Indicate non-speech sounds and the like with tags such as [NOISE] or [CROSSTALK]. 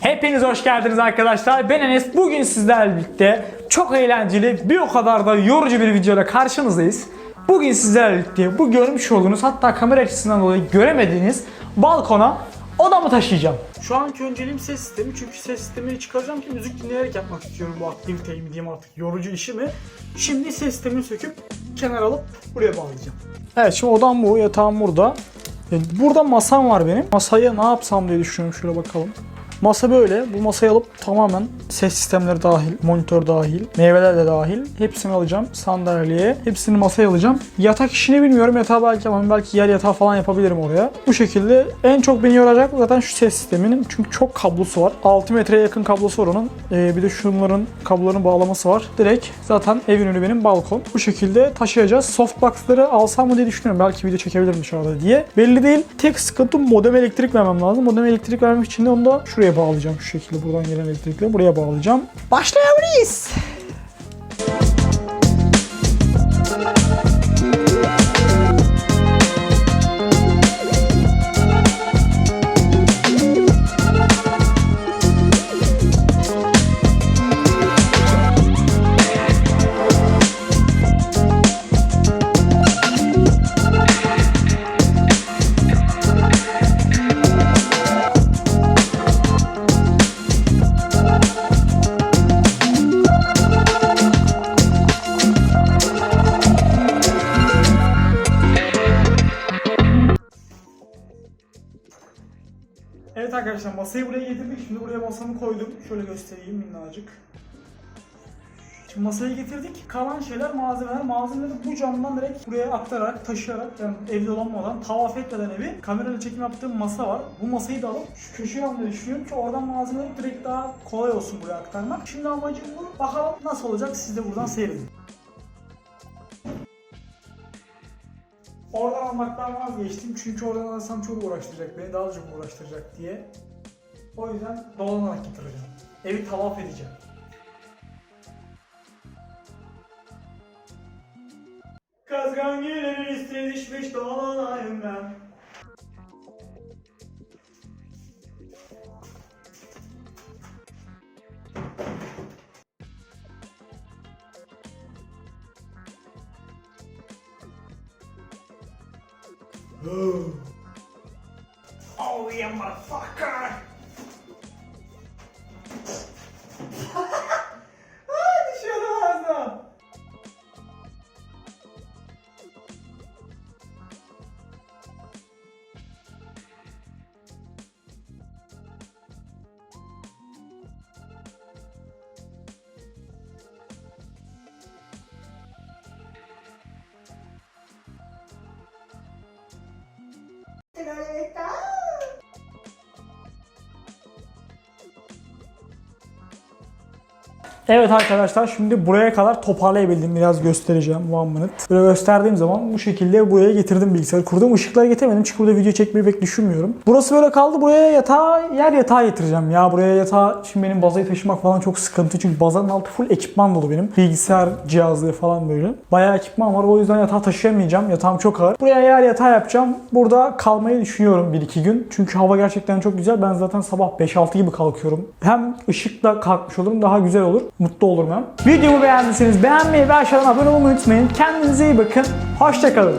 Hepiniz hoş geldiniz arkadaşlar. Ben Enes. Bugün sizlerle birlikte çok eğlenceli, bir o kadar da yorucu bir videoyla karşınızdayız. Bugün sizlerle birlikte bu görmüş olduğunuz hatta kamera açısından dolayı göremediğiniz balkona odamı taşıyacağım. Şu anki önceliğim ses sistemi çünkü ses sistemini çıkaracağım ki müzik dinleyerek yapmak istiyorum bu aktiviteyi mi diyeyim artık yorucu işimi. Şimdi ses sistemini söküp kenara alıp buraya bağlayacağım. Evet şimdi odam bu, yatağım burada. E, Burada masam var benim. Masaya ne yapsam diye düşünüyorum. Şöyle bakalım. Masa böyle. Bu masayı alıp tamamen ses sistemleri dahil, monitör dahil, meyveler de dahil hepsini alacağım sandalyeye. Hepsini masaya alacağım. Yatak işini bilmiyorum. Yatağı belki ama belki yer yatağı falan yapabilirim oraya. Bu şekilde en çok beni yoracak zaten şu ses sisteminin. Çünkü çok kablosu var. 6 metreye yakın kablosu var onun. Ee, bir de şunların kabloların bağlaması var. Direkt zaten evin önü benim balkon. Bu şekilde taşıyacağız. Softbox'ları alsam mı diye düşünüyorum. Belki video çekebilirim dışarıda diye. Belli değil. Tek sıkıntı modem elektrik vermem lazım. Modem elektrik vermek için de onu da şuraya bağlayacağım. Şu şekilde buradan gelen elektrikle buraya bağlayacağım. Başlayabiliriz. Evet arkadaşlar masayı buraya getirdik. Şimdi buraya masamı koydum. Şöyle göstereyim minnacık. Şimdi masayı getirdik. Kalan şeyler malzemeler. Malzemeleri bu camdan direkt buraya aktararak, taşıyarak yani evde dolanmadan, tavaf etmeden evi kamerayla çekim yaptığım masa var. Bu masayı da alıp şu köşeye almayı düşünüyorum ki oradan malzemeleri direkt daha kolay olsun buraya aktarmak. Şimdi amacım bu. Bakalım nasıl olacak siz de buradan seyredin. Oradan almaktan vazgeçtim çünkü oradan alırsam çok uğraştıracak beni daha çok uğraştıracak diye. O yüzden dolanarak getireceğim. Evi tavaf edeceğim. Kazgan gelir üstüne düşmüş dolanayım ben. [GASPS] Oh yeah, motherfucker! えてられ。Evet arkadaşlar şimdi buraya kadar toparlayabildim. Biraz göstereceğim one minute. Böyle gösterdiğim zaman bu şekilde buraya getirdim bilgisayarı. Kurdum ışıkları getirmedim çünkü burada video çekmeyi pek düşünmüyorum. Burası böyle kaldı. Buraya yatağı, yer yatağı getireceğim. Ya buraya yatağı, şimdi benim bazayı taşımak falan çok sıkıntı. Çünkü bazanın altı full ekipman dolu benim. Bilgisayar cihazları falan böyle. Bayağı ekipman var. O yüzden yatağı taşıyamayacağım. Yatağım çok ağır. Buraya yer yatağı yapacağım. Burada kalmayı düşünüyorum 1-2 gün. Çünkü hava gerçekten çok güzel. Ben zaten sabah 5-6 gibi kalkıyorum. Hem ışıkla kalkmış olurum daha güzel olur. Mutlu olurum. Videomu beğendiyseniz beğenmeyi ve aşağıdan abone olmayı unutmayın. Kendinize iyi bakın. Hoşçakalın.